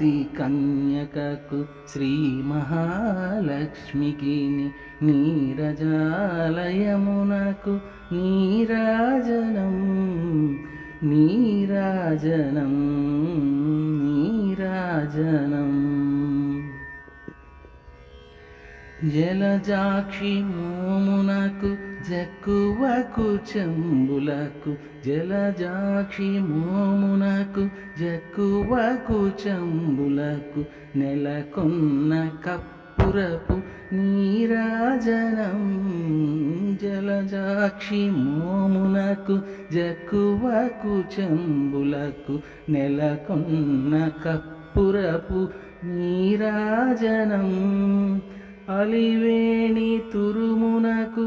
ప్రతి కన్యకకు శ్రీ మహాలక్ష్మికి నీరజాలయమునకు నీరాజనం నీరాజనం నీరాజనం. జలజాక్షి మోమునకు జక్కువకు చెంబులకు జలజాక్షి మోమునకు జక్కువకు చెంబులకు నెలకొన్న కప్పురపు నీరాజనం జలజాక్షి మోమునకు జక్కువకు చెంబులకు నెలకొన్న కప్పురపు నీరాజనం అలివేణి తురుమునకు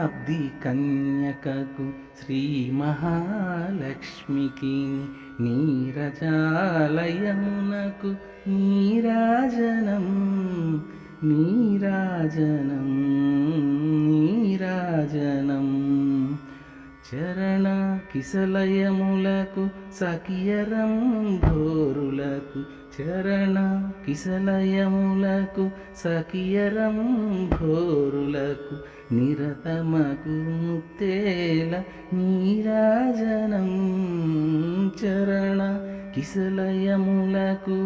శతాబ్ది కన్యకకు శ్రీ మహాలక్ష్మికి నీరజాలయమునకు నీరాజనం నీరాజనం నీరాజనం. చరణ కిసలయములకు సకియరం భోరులకు చరణ కిసలయములకు సకియరం భోరులకు నిరతమకు ముక్తేల నీరాజనం చరణ కిసలయములకు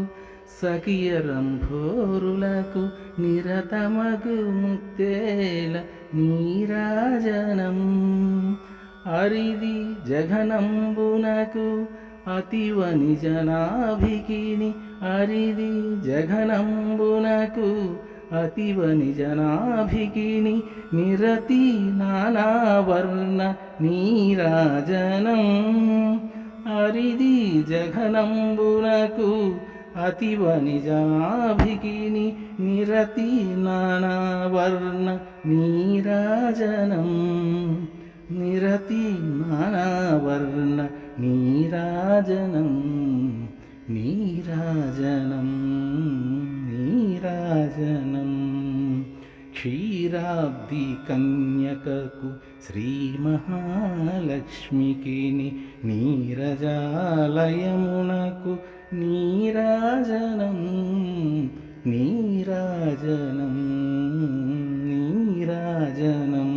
సకియరం భోరులకు నిరతమగు ముక్తేల నీరాజనం. అరిది జఘనంబునకు అతివ నిజనాభికిని అరిది జఘనంబునకు अतिवनिजनाभिगिनि निरति नानावर्ण नीराजनम् अरिदि जघनम्बुनकु अतिवनिजनाभिगिनि निरति नानावर्ण नीराजनम् निरति नानावर्ण नीराजनम् नीराजनम् നീരാജന క్షీరాబ్ది కన్యకకు శ్రీ మహాలక్ష్మికి నీరజాలయమునకు నీరాజనం నీరాజనం నీరాజనం.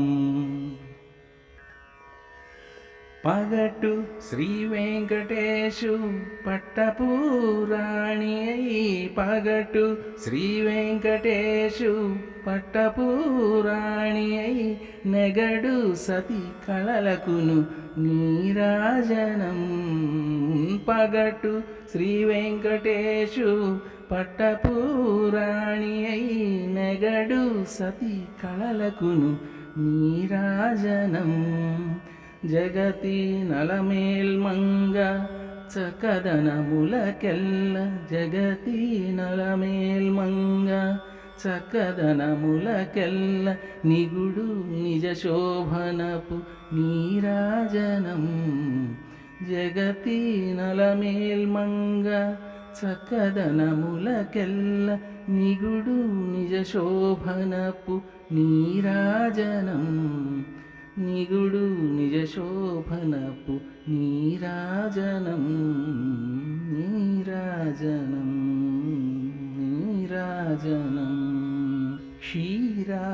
పగటు శ్రీ వెంకటేశు పట్టపురాణి అయి పగటు శ్రీ వెంకటేశు పట్టపూరాణి అయి నెగడు సతి కళలకును నీరాజనం. పగటు శ్రీ వెంకటేశు పట్టపూరాణి అయి నెగడు సతి కళలకును నీరాజనం. జగతి నలమేల్మంగ చకదనములకెల్ల జగతి నలమేల్మంగ చక్కదనములకెల్ల నిగుడు నిజ శోభనపు నీరాజనం. జగతి నలమేల్మంగ చక్కదనములకెల్ల నిగుడు నిజ శోభనపు నీరాజనం. నిగుడు నిజ శోభనపు నీరాజనం. నీరాజనం. जनं क्षीराब्दिकन्यकु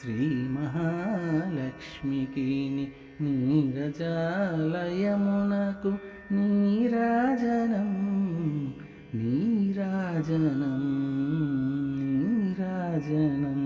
श्रीमहालक्ष्मीके नीरजालयमुनकु नीराजनं नीराजनं नीराजनम्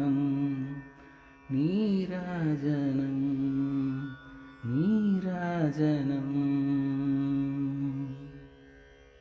நீராஜன